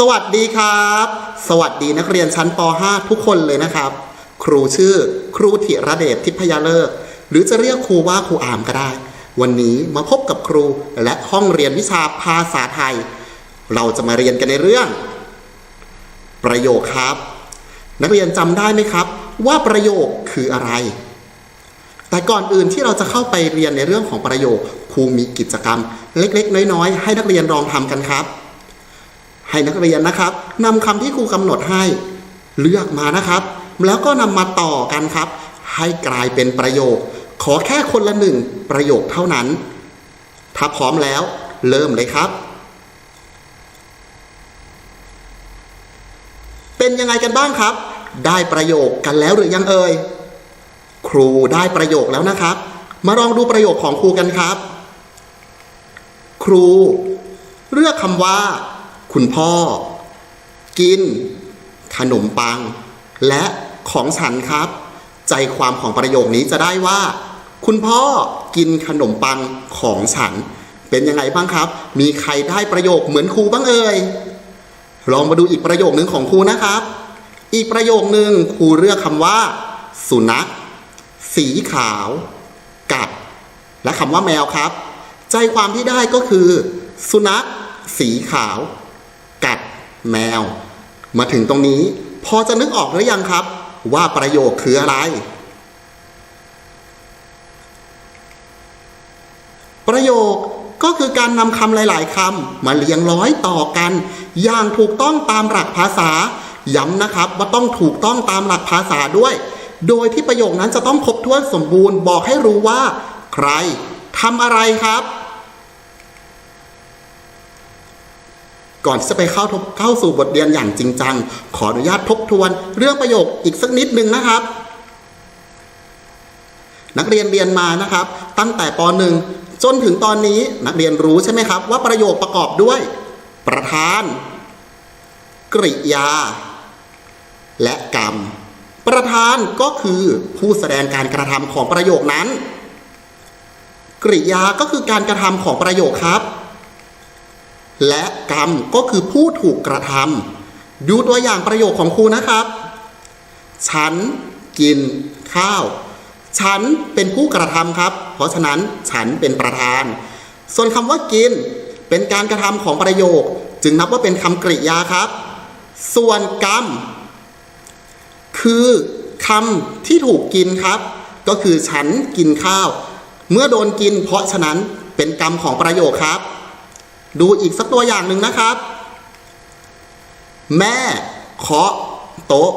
สวัสดีครับ สวัสดีนักเรียนชั้นป .5 ทุกคนเลยนะครับ ครูชื่อครูธีระเดชทิพยาเลิก หรือจะเรียกครูว่าครูอามก็ได้ วันนี้มาพบกับครูและห้องเรียนวิชาภาษาไทย เราจะมาเรียนกันในเรื่อง ประโยคครับ นักเรียนจำได้ไหมครับ ว่าประโยคคืออะไร แต่ก่อนอื่นที่เราจะเข้าไปเรียนในเรื่องของประโยคครูมีกิจกรรม เล็กๆ น้อยๆ ให้นักเรียนลองทำกันครับ ให้นักเรียนนะครับนำคำที่ครูกำหนดให้เลือกมานะครับ แล้วก็นำมาต่อกันครับ ให้กลายเป็นประโยค ขอแค่คนละหนึ่งประโยคเท่านั้น ถ้าพร้อมแล้ว เริ่มเลยครับ เป็นยังไงกันบ้างครับ ได้ประโยคกันแล้วหรือยังเอ่ยครูได้ประโยคแล้วนะครับ มาลองดูประโยคของครูกันครับ ครู เลือกคำว่า คุณพ่อ กิน ขนมปัง และของฉันครับ ใจความของประโยคนี้จะได้ว่า คุณพ่อกินขนมปังของฉัน เป็นยังไงบ้างครับ มีใครได้ประโยคเหมือนครูบ้างเอ่ยลองมาดูอีกประโยคนึงของครูนะครับ อีกประโยคนึงครูเลือกคำว่า สุนัข สีขาว กัด และคำว่าแมวครับ ใจความที่ได้ก็คือ สุนัข สีขาว แมว มาถึงตรงนี้ พอจะนึกออกหรือยังครับ ว่าประโยคคืออะไร ประโยคก็คือการนำคำหลาย ๆคำมาเรียงร้อยต่อกัน อย่างถูกต้องตามหลักภาษา ย้ำนะครับว่าต้องถูกต้องตามหลักภาษาด้วย โดยที่ประโยคนั้นจะต้องครบถ้วนสมบูรณ์บอกให้รู้ว่า ใครทำอะไรครับ ก่อนที่จะไปเข้าเข้าสู่บทเรียนอย่างจริงจัง ขออนุญาตทบทวนเรื่องประโยคอีกสักนิดนึงนะครับ นักเรียนเรียนมานะครับ ตั้งแต่ป .1 จนถึงตอนนี้นักเรียนรู้ใช่ไหมครับ ว่าประโยคประกอบด้วย ประธาน กริยา และกรรม ประธานก็คือผู้แสดงการกระทำของประโยคนั้น กริยาก็คือการกระทำของประโยคครับ และกรรมก็คือผู้ถูกกระทำดูตัวอย่างประโยคของครูนะครับ ฉันกินข้าว ฉันเป็นผู้กระทำครับ เพราะฉะนั้นฉันเป็นประธาน ส่วนคำว่ากิน เป็นการกระทำของประโยค จึงนับว่าเป็นคำกริยาครับ ส่วนกรรม คือคำที่ถูกกินครับ ก็คือฉันกินข้าว เมื่อโดนกิน เพราะฉะนั้นเป็นกรรมของประโยคครับ ดูอีกสักตัวอย่างหนึ่งนะครับ แม่เคาะโต๊ะ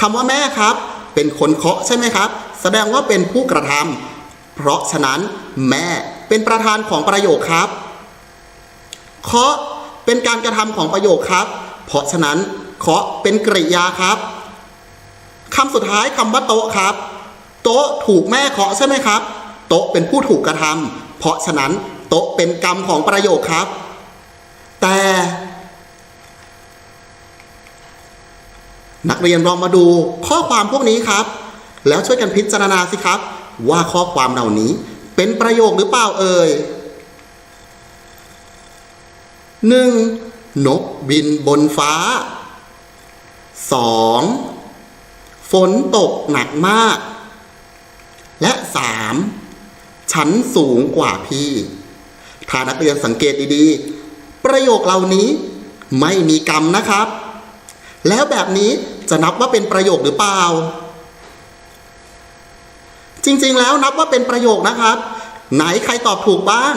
คำว่าแม่ครับ เป็นคนเคาะใช่ไหมครับ แสดงว่าเป็นผู้กระทำเพราะฉะนั้นแม่เป็นประธานของประโยคครับเคาะเป็นการกระทำของประโยคครับ เพราะฉะนั้นเคาะเป็นกริยาครับคำสุดท้ายคำว่าโต๊ะครับ โต๊ะถูกแม่เคาะใช่ไหมครับ โต๊ะเป็นผู้ถูกกระทำเพราะฉะนั้น โต๊ะเป็นกรรมของประโยคครับ แต่ นักเรียนลองมาดูข้อความพวกนี้ครับ แล้วช่วยกันพิจารณาสิครับ ว่าข้อความเหล่านี้เป็นประโยคหรือเปล่าเอ่ยหนึ่งนกบินบนฟ้าสองฝนตกหนักมาก และสามฉันสูงกว่าพี่ ถ้านักเรียนสังเกตดีๆ ประโยคเหล่านี้ไม่มีกรรมนะครับ แล้วแบบนี้จะนับว่าเป็นประโยคหรือเปล่า จริงๆแล้วนับว่าเป็นประโยคนะครับ ไหนใครตอบถูกบ้าง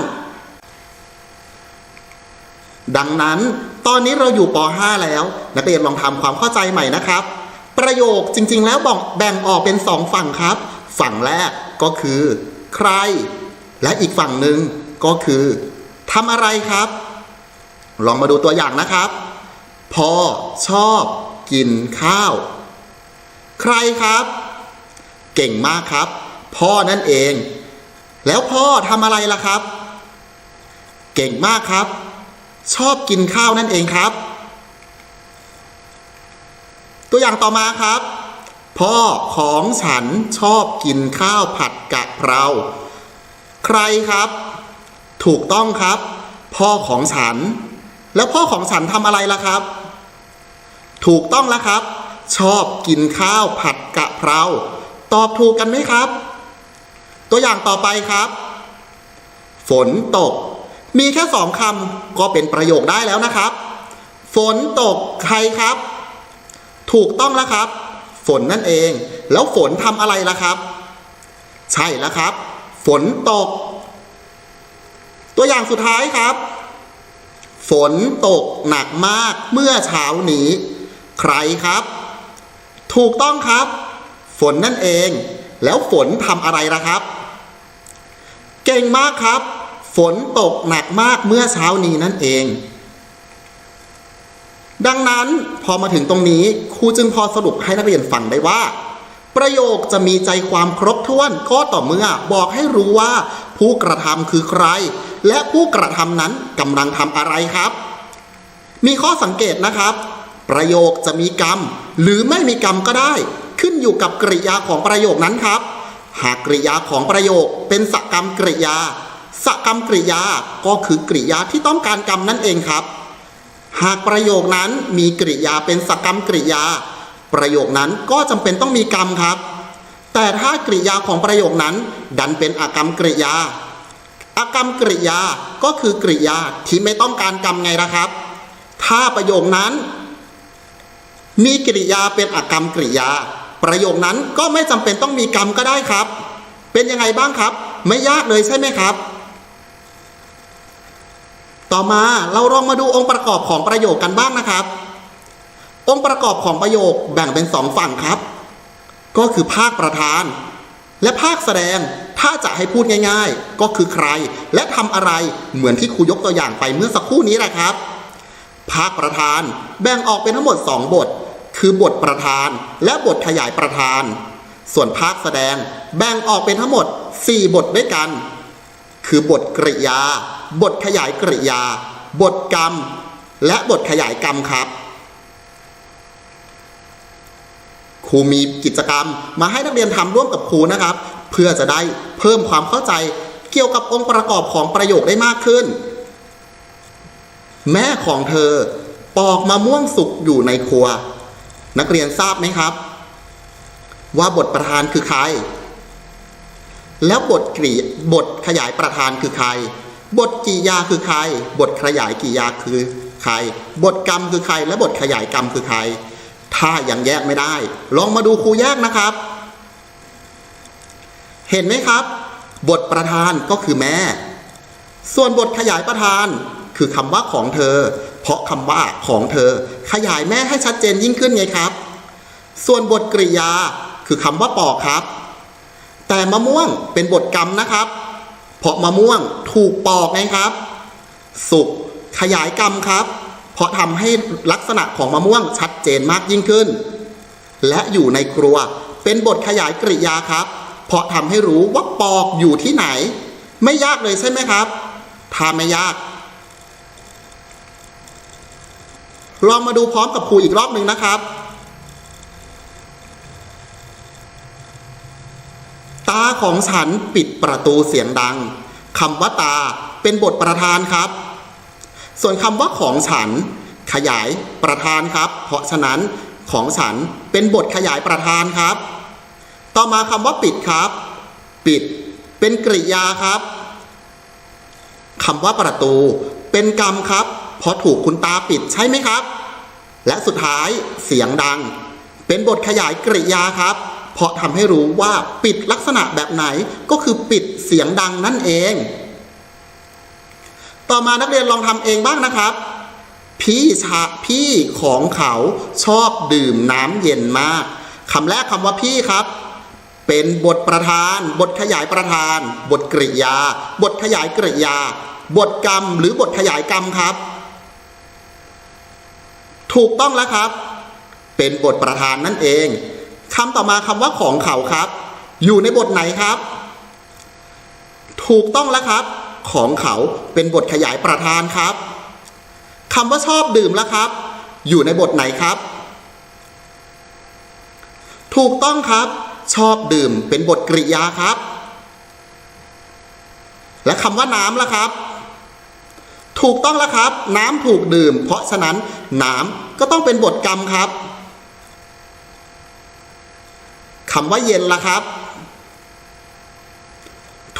ดังนั้นตอนนี้เราอยู่ป .5 แล้ว นักเรียนลองทำความเข้าใจใหม่นะครับ ประโยคจริง ๆ แล้วบอกแบ่งออกเป็นสองฝั่งครับ ฝั่งแรกก็คือ ใคร และอีกฝั่งหนึ่ง ก็คือทำอะไรครับ ลองมาดูตัวอย่างนะครับพ่อชอบกินข้าว ใครครับ เก่งมากครับ พ่อนั่นเอง แล้วพ่อทำอะไรล่ะครับ เก่งมากครับ ชอบกินข้าวนั่นเองครับ ตัวอย่างต่อมาครับ พ่อของฉันชอบกินข้าวผัดกะเพรา ใครครับ ถูกต้องครับ พ่อของฉัน แล้วพ่อของฉันทำอะไรล่ะครับ ถูกต้องแล้วครับ ชอบกินข้าวผัดกะเพรา ตอบถูกกันไหมครับ ตัวอย่างต่อไปครับ ฝนตก มีแค่สองคำก็เป็นประโยคได้แล้วนะครับ ฝนตกใครครับ ถูกต้องแล้วครับ ฝนนั่นเอง แล้วฝนทำอะไรล่ะครับ ใช่แล้วครับ ฝนตก ตัวอย่างสุดท้ายครับ ฝนตกหนักมากเมื่อเช้านี้ ใครครับ ถูกต้องครับ ฝนนั่นเอง แล้วฝนทำอะไรล่ะครับ เก่งมากครับ ฝนตกหนักมากเมื่อเช้านี้นั่นเอง ดังนั้นพอมาถึงตรงนี้ครูจึงพอสรุปให้นักเรียนฟังได้ว่าประโยคจะมีใจความครบถ้วนก็ต่อเมื่อบอกให้รู้ว่าผู้กระทำคือใคร และผู้กระทำนั้นกำลังทำอะไรครับ มีข้อสังเกตนะครับ ประโยคจะมีกรรม หรือไม่มีกรรมก็ได้ ขึ้นอยู่กับกริยาของประโยคนั้นครับ หากกริยาของประโยคเป็นสกรรมกริยาสกรรมกริยาก็คือกริยาที่ต้องการกรรมนั่นเองครับ หากประโยคนั้นมีกริยาเป็นสกรรมกริยา ประโยคนั้นก็จำเป็นต้องมีกรรมครับ แต่ถ้ากริยาของประโยคนั้นดันเป็นอากรรมกริยา อกรรมกริยาก็คือกริยาที่ไม่ต้องการกรรมไงละครับ ถ้าประโยคนั้น มีกริยาเป็นอกรรมกริยา ประโยคนั้นก็ไม่จำเป็นต้องมีกรรมก็ได้ครับ เป็นยังไงบ้างครับ ไม่ยากเลยใช่ไหมครับ ต่อมาเราลองมาดูองค์ประกอบของประโยคกันบ้างนะครับ องค์ประกอบของประโยคแบ่งเป็นสองฝั่งครับ ก็คือภาคประธาน และภาคแสดงถ้าจะให้พูดง่าย ๆ ก็คือใคร และทำอะไรเหมือนที่ครูยกตัวอย่างไปเมื่อสักครู่นี้แหละครับ ภาคประธานแบ่งออกเป็นทั้งหมด 2 บท คือบทประธาน และบทขยายประธาน ส่วนภาคแสดงแบ่งออกเป็นทั้งหมด 4 บทด้วยกัน คือบทกริยา บทขยายกริยา บทกรรม และบทขยายกรรมครับ ครูมีกิจกรรม มาให้นักเรียนทำร่วมกับครูนะครับ เพื่อจะได้เพิ่มความเข้าใจเกี่ยวกับองค์ประกอบของประโยคได้มากขึ้น แม่ของเธอปอกมะม่วงสุกอยู่ในครัว นักเรียนทราบไหมครับ ว่าบทประธานคือใคร แล้วบทกริบทขยายประธานคือใคร บทกิยาคือใคร บทขยายกิยาคือใคร บทกรรมคือใคร และบทขยายกรรมคือใคร ถ้ายังแยกไม่ได้ ลองมาดูครูแยกนะครับ เห็นไหมครับ บทประธานก็คือแม่ ส่วนบทขยายประธานคือคำว่าของเธอ เพราะคำว่าของเธอ ขยายแม่ให้ชัดเจนยิ่งขึ้นไงครับ ส่วนบทกริยาคือคำว่าปอกครับ แต่มะม่วงเป็นบทกรรมนะครับ เพราะมะม่วงถูกปอกไงครับ สุกขยายกรรมครับ ราะทำให้ลักษณะของมะม่วงชัดเจนมากยิ่งขึ้น และอยู่ในครัวเป็นบทขยายกริยาครับ เพราะทำให้รู้ว่าปอกอยู่ที่ไหน ไม่ยากเลยใช่ไหมครับถ้าไม่ยาก ลองมาดูพร้อมกับครูอีกรอบหนึ่งนะครับ ตาของฉันปิดประตูเสียงดังคำว่าตาเป็นบทประธานครับ ส่วนคำว่าของฉันขยายประธานครับ เพราะฉะนั้นของฉันเป็นบทขยายประธานครับ ต่อมาคำว่าปิดครับ ปิด เป็นกริยาครับคำว่าประตู เป็นกรรมครับ เพราะถูกคุณตาปิดใช่ไหมครับ และสุดท้ายเสียงดัง เป็นบทขยายกริยาครับ เพราะทำให้รู้ว่าปิดลักษณะแบบไหนก็คือปิดเสียงดังนั่นเอง ต่อมานักเรียนลองทำเองบ้างนะครับ พี่ชาพี่ของเขาชอบดื่มน้ำเย็นมากคำแรกคำว่าพี่ครับ เป็นบทประธาน บทขยายประธาน บทกริยา บทขยายกริยา บทกรรม หรือบทขยายกรรมครับ ถูกต้องแล้วครับ เป็นบทประธานนั่นเองคำต่อมาคำว่าของเขาครับ อยู่ในบทไหนครับ ถูกต้องแล้วครับ ของเขาเป็นบทขยายประธานครับคำว่าชอบดื่มแล้วครับ อยู่ในบทไหนครับ ถูกต้องครับ ชอบดื่มเป็นบทกริยาครับ และคำว่าน้ำละครับ ถูกต้องล้วครับ น้ำถูกดื่ม เพราะฉะนั้นน้ำก็ต้องเป็นบทกรรมครับคำว่าเย็นละครับ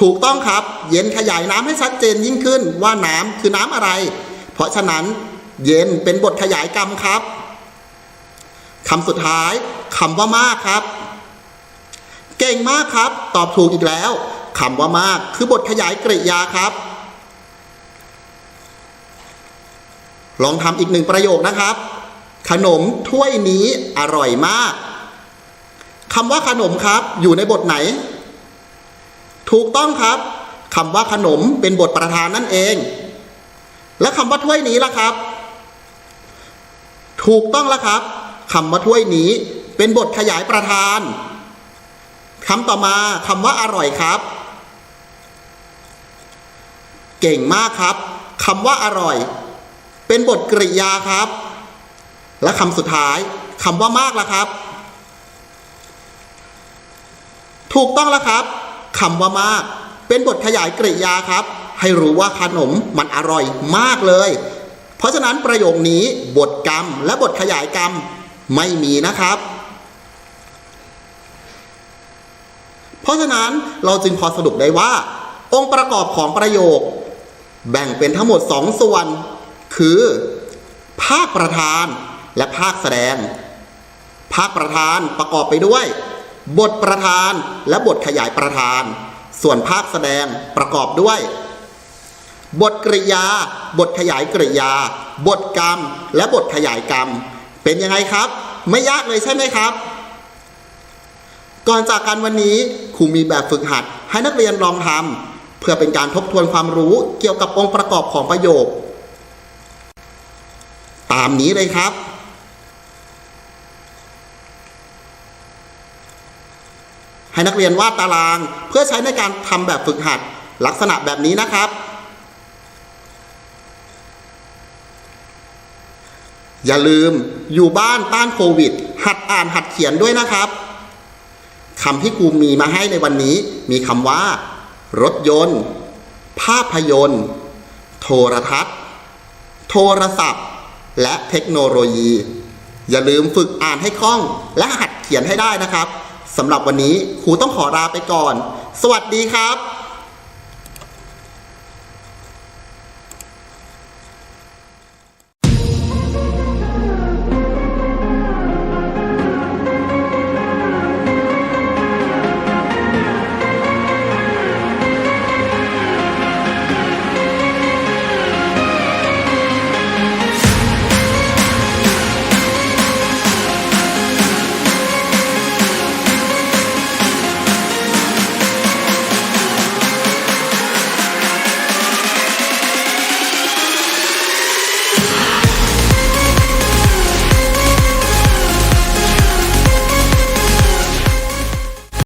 ถูกต้องครับ เย็นขยายน้ำให้ชัดเจนยิ่งขึ้นว่าน้ำคือน้ำอะไร เพราะฉะนั้นเย็นเป็นบทขยายกรรมครับคำสุดท้ายคำว่ามากครับ เก่งมากครับ ตอบถูกอีกแล้วคำว่ามากคือบทขยายกริยาครับ ลองทำอีกหนึ่งประโยคนะครับ ขนมถ้วยนี้อร่อยมากคำว่าขนมครับ อยู่ในบทไหน ถูกต้องครับคำว่าขนมเป็นบทประธานนั่นเอง และคำว่าถ้วยนี้ล่ะครับ ถูกต้องแล้วครับคำว่าถ้วยนี้เป็นบทขยายประธานคำต่อมาคำว่าอร่อยครับ เก่งมากครับคำว่าอร่อย เป็นบทกริยาครับ และคำสุดท้ายคำว่ามากล่ะครับ ถูกต้องแล้วครับ คำว่ามาก เป็นบทขยายกริยาครับ ให้รู้ว่าขนมมันอร่อยมากเลย เพราะฉะนั้นประโยคนี้บทกรรมและบทขยายกรรมไม่มีนะครับ เพราะฉะนั้นเราจึงพอสรุปได้ว่า องค์ประกอบของประโยค แบ่งเป็นทั้งหมดสองส่วน คือ ภาคประธานและภาคแสดง ภาคประธานประกอบไปด้วย บทประธานและบทขยายประธาน ส่วนภาคแสดงประกอบด้วย บทกริยา บทขยายกริยา บทกรรม และบทขยายกรรม เป็นยังไงครับ ไม่ยากเลยใช่ไหมครับ ก่อนจากกันวันนี้ครูมีแบบฝึกหัด ให้นักเรียนลองทำเพื่อเป็นการทบทวนความรู้เกี่ยวกับองค์ประกอบของประโยค ตามนี้เลยครับ ให้นักเรียนวาดตาราง เพื่อใช้ในการทำแบบฝึกหัดลักษณะแบบนี้นะครับ อย่าลืมอยู่บ้านต้านโควิด หัดอ่านหัดเขียนด้วยนะครับคำที่ครูมีมาให้ในวันนี้ มีคำว่า รถยนต์ ภาพยนตร์ โทรทัศน์ โทรศัพท์ และเทคโนโลยี อย่าลืมฝึกอ่านให้คล่อง และหัดเขียนให้ได้นะครับ สำหรับวันนี้ครูต้องขอลาไปก่อน สวัสดีครับ